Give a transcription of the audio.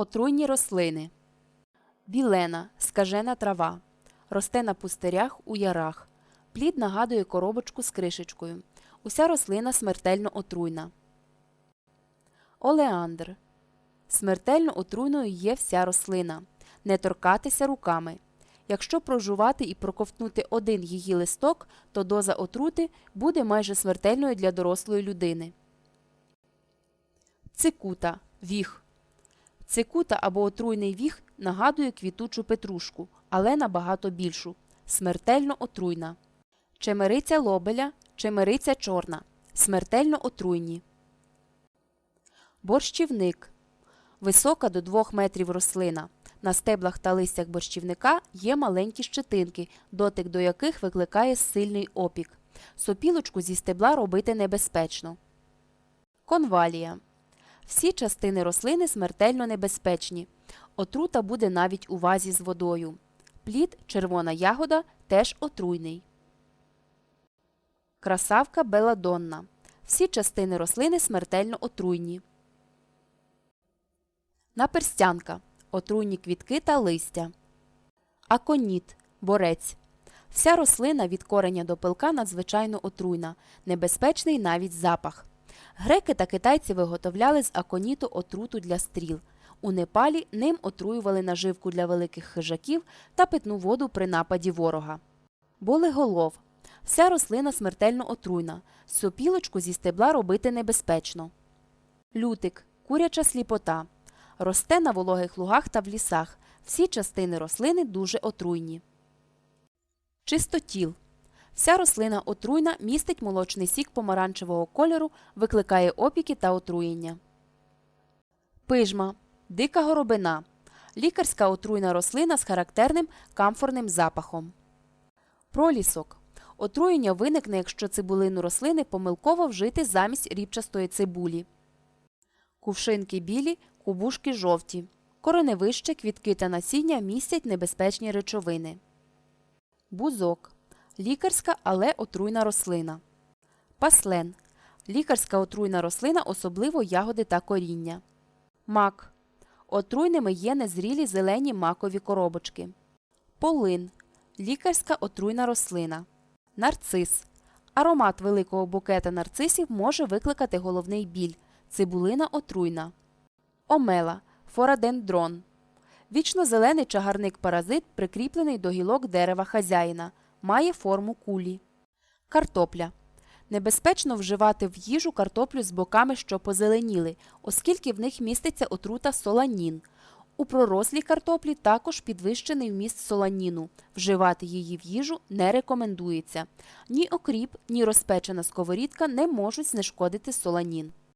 Отруйні рослини. Білена скажена трава. Росте на пустирях у ярах. Плід нагадує коробочку з кришечкою. Уся рослина смертельно отруйна. Олеандр. Смертельно отруйною є вся рослина. Не торкатися руками. Якщо прожувати і проковтнути один її листок, то доза отрути буде майже смертельною для дорослої людини. Цикута віх. Цикута або отруйний віх нагадує квітучу петрушку, але набагато більшу. Смертельно отруйна. Чемериця лобеля, чемериця чорна. Смертельно отруйні. Борщівник. Висока до 2 метрів рослина. На стеблах та листях борщівника є маленькі щетинки, дотик до яких викликає сильний опік. Сопілочку зі стебла робити небезпечно. Конвалія. Всі частини рослини смертельно небезпечні. Отрута буде навіть у вазі з водою. Плід, червона ягода теж отруйний. Красавка беладонна. Всі частини рослини смертельно отруйні. Наперстянка. Отруйні квітки та листя. Аконіт. Борець. Вся рослина від кореня до пилка надзвичайно отруйна, небезпечний навіть запах. Греки та китайці виготовляли з аконіту отруту для стріл. У Непалі ним отруювали наживку для великих хижаків та питну воду при нападі ворога. Болеголов. Вся рослина смертельно отруйна. Сопілочку зі стебла робити небезпечно. Лютик. Куряча сліпота. Росте на вологих лугах та в лісах. Всі частини рослини дуже отруйні. Чистотіл. Вся рослина отруйна містить молочний сік помаранчевого кольору, викликає опіки та отруєння. Пижма. Дика горобина. Лікарська отруйна рослина з характерним камфорним запахом. Пролісок. Отруєння виникне, якщо цибулину рослини помилково вжити замість рібчастої цибулі. Кувшинки білі, кубушки жовті. Кореневище, квітки та насіння містять небезпечні речовини. Бузок. Лікарська, але отруйна рослина. Паслен. Лікарська отруйна рослина, особливо ягоди та коріння. Мак. Отруйними є незрілі зелені макові коробочки. Полин. Лікарська отруйна рослина. Нарцис. Аромат великого букета нарцисів може викликати головний біль. Цибулина отруйна. Омела. Форадендрон. Вічно-зелений чагарник-паразит, прикріплений до гілок дерева хазяїна. Має форму кулі. Картопля. Небезпечно вживати в їжу картоплю з боками, що позеленіли, оскільки в них міститься отрута соланін. У пророслій картоплі також підвищений вміст соланіну. Вживати її в їжу не рекомендується. Ні окріп, ні розпечена сковорідка не можуть знешкодити соланін.